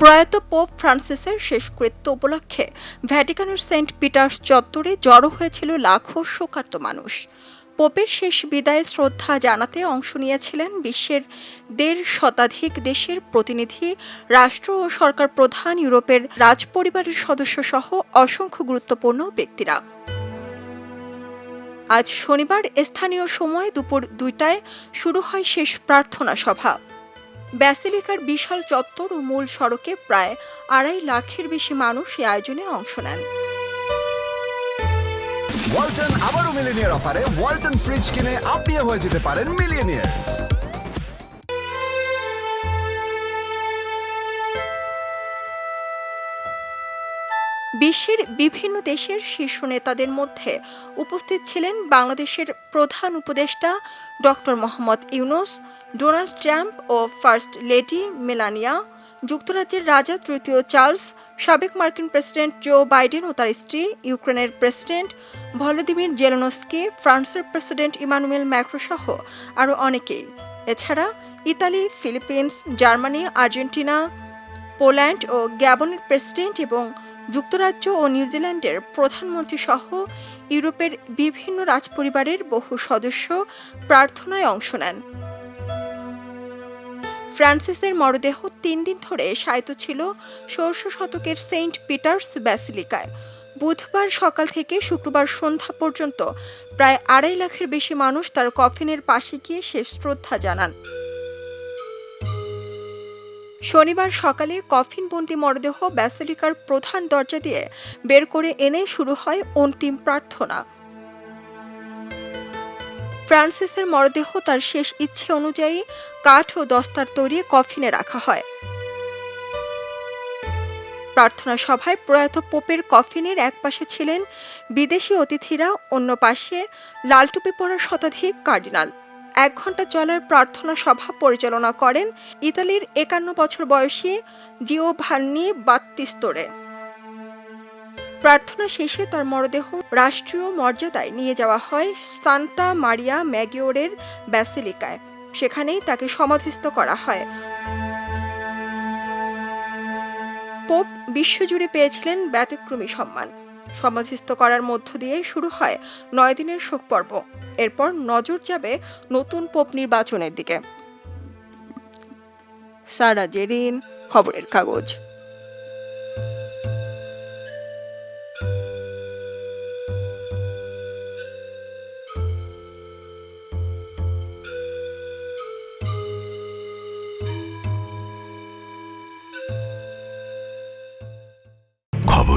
প্রয়াত পোপ ফ্রান্সিসের শেষকৃত্য উপলক্ষে ভ্যাটিকানের সেন্ট পিটার্স চত্বরে জড়ো হয়েছিল লাখো শোকার্ত মানুষ। পোপের শেষ বিদায়ে শ্রদ্ধা জানাতে অংশ নিয়েছিলেন বিশ্বের দেড় শতাধিক দেশের প্রতিনিধি, রাষ্ট্র ও সরকার প্রধান ইউরোপের রাজপরিবারের সদস্য সহ অসংখ্য গুরুত্বপূর্ণ ব্যক্তিরা। আজ শনিবার স্থানীয় সময় দুপুর দুইটায় শুরু হয় শেষ প্রার্থনা সভা। ব্যাসিলিকার বিশাল চত্বর ও মূল সড়কে প্রায় আড়াই লাখের বেশি মানুষ এই আয়োজনে অংশ নেন। ওয়ালটন আবারও মিলিনিয়ার অফারে ওয়ালটন ফ্রিজ কিনে আপনিও হয়ে যেতে পারেন মিলিয়নিয়ার। বিশ্বের বিভিন্ন দেশের শীর্ষ নেতাদের মধ্যে উপস্থিত ছিলেন বাংলাদেশের প্রধান উপদেষ্টা doctor Mohammad Yunus Donald Trump ও ফার্স্ট লেডি মেলানিয়া, যুক্তরাজ্যের রাজা তৃতীয় চার্লস, সাবেক মার্কিন প্রেসিডেন্ট জো বাইডেন ও তার স্ত্রী, ইউক্রেনের প্রেসিডেন্ট ভলোদিমির জেলেনস্কি, ফ্রান্সের প্রেসিডেন্ট ইমানুয়েল ম্যাক্রোসহ আরও অনেকেই। এছাড়া Italy, Philippines, Germany, Argentina, Poland ও গ্যাবনের প্রেসিডেন্ট এবং যুক্তরাজ্য ও নিউজিল্যান্ডের প্রধানমন্ত্রী সহ ইউরোপের বিভিন্ন রাজপরিবারের বহু সদস্য প্রার্থনায় অংশ নেন। ফ্রান্সিসের মরদেহ তিন দিন ধরে শায়িত ছিল ষোড়শ শতকের সেন্ট পিটার্স ব্যাসিলিকায়। বুধবার সকাল থেকে শুক্রবার সন্ধ্যা পর্যন্ত প্রায় আড়াই লাখের বেশি মানুষ তার কফিনের পাশে গিয়ে শেষ শ্রদ্ধা জানান। শনিবার সকালে কফিনবন্দি মরদেহ ব্যাসিলিকার প্রধান দরজা দিয়ে বের করে এনে শুরু হয় অন্তিম প্রার্থনা। ফ্রান্সিসের মরদেহ তার শেষ ইচ্ছে অনুযায়ী কাঠ ও দস্তার তৈরি কফিনে রাখা হয়। প্রার্থনা সভায় প্রয়াত পোপের কফিনের এক পাশে ছিলেন বিদেশি অতিথিরা, অন্য পাশে লালটুপি পড়ার শতাধিক কার্ডিনাল। এক ঘণ্টা চলার প্রার্থনা সভা পরিচালনা করেন ইতালির একান্ন বছর বয়সী জিও ভান্নি বাত্তিস্তোরে। প্রার্থনা শেষে তার মরদেহ রাষ্ট্রীয় মর্যাদায় নিয়ে যাওয়া হয় সান্তা মারিয়া ম্যাগিওরের ব্যাসিলিকায়। সেখানেই তাকে সমাধিস্থ করা হয়। পোপ বিশ্বজুড়ে পেয়েছিলেন ব্যতিক্রমী সম্মান। সমাধিস্থ করার মধ্য দিয়ে শুরু হয় নয় দিনের শোক পর্ব এরপর নজর যাবে নতুন পোপ নির্বাচনের দিকে। সারা জেরিন, খবরের কাগজ।